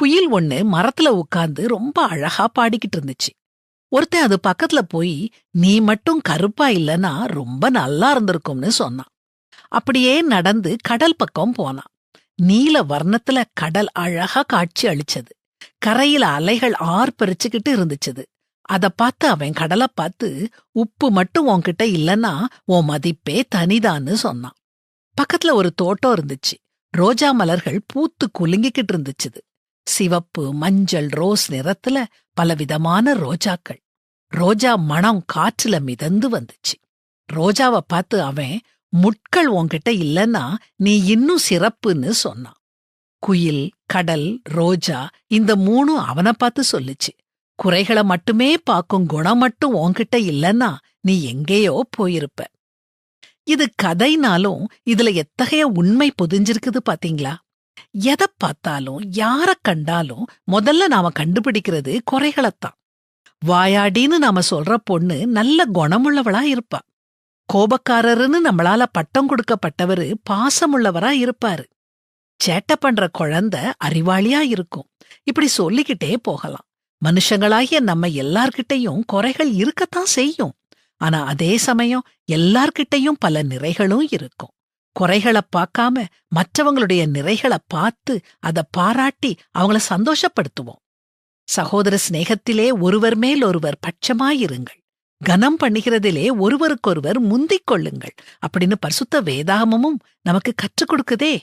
குயில் ஒண்ணு மரத்துல உட்கார்ந்து ரொம்ப அழகா பாடிக்கிட்டு இருந்துச்சு. ஒருத்தன் அது பக்கத்துல போய் நீ மட்டும் கருப்பா இல்லனா ரொம்ப நல்லா இருந்திருக்கும்னு சொன்னான். அப்படியே நடந்து கடல் பக்கம் போனான். நீல வர்ணத்துல கடல் அழகா காட்சி அளிச்சது. கரையில அலைகள் ஆர்ப்பரிச்சுக்கிட்டு இருந்துச்சுது. அத பார்த்து அவன் கடலை பார்த்து உப்பு மட்டும் உன்கிட்ட இல்லனா உன் மதிப்பே தனிதான்னு சொன்னான். பக்கத்துல ஒரு தோட்டம் இருந்துச்சு. ரோஜா மலர்கள் பூத்து குலுங்கிக்கிட்டு இருந்துச்சுது. சிவப்பு மஞ்சள் ரோஸ் நிறத்துல பலவிதமான ரோஜாக்கள். ரோஜா மணம் காற்றுல மிதந்து வந்துச்சு. ரோஜாவ பார்த்து அவன் முட்கள் உன்கிட்ட இல்லனா நீ இன்னும் சிறப்புன்னு சொன்னான். குயில் கடல் ரோஜா இந்த மூணும் அவனை பார்த்து சொல்லுச்சு. குறைகளை மட்டுமே பார்க்கும் குணம் மட்டும் உன்கிட்ட இல்லனா நீ எங்கேயோ போயிருப்ப. இது கதைனாலும் இதுல எத்தகைய உண்மை பொதிஞ்சிருக்குது பாத்தீங்களா? எதை பார்த்தாலும் யார கண்டாலும் முதல்ல நாம கண்டுபிடிக்கிறது குறைகளைத்தான். வாயாடின்னு நாம சொல்ற பொண்ணு நல்ல குணமுள்ளவளா இருப்பா. கோபக்காரருன்னு நம்மளால பட்டம் கொடுக்கப்பட்டவரு பாசமுள்ளவரா இருப்பாரு. சேட்டை பண்ற குழந்தை அறிவாளியா இருக்கும். இப்படி சொல்லிக்கிட்டே போகலாம். மனுஷங்களாகிய நம்ம எல்லார்கிட்டயும் குறைகள் இருக்கத்தான் செய்யும். ஆனா அதே சமயம் எல்லார்கிட்டயும் பல நிறைகளும் இருக்கும். குறைகளை பார்க்காம மற்றவங்களுடைய நிறைகளை பார்த்து அதை பாராட்டி அவங்கள சந்தோஷப்படுத்துவோம். சகோதர சிநேகத்திலே ஒருவர் மேல் ஒருவர் பட்சமாயிருங்கள். கனம் பண்ணுகிறதிலே ஒருவருக்கொருவர் முந்திக் கொள்ளுங்கள். அப்படின்னு பரிசுத்த வேதாகமும் நமக்கு கற்றுக் கொடுக்குதே.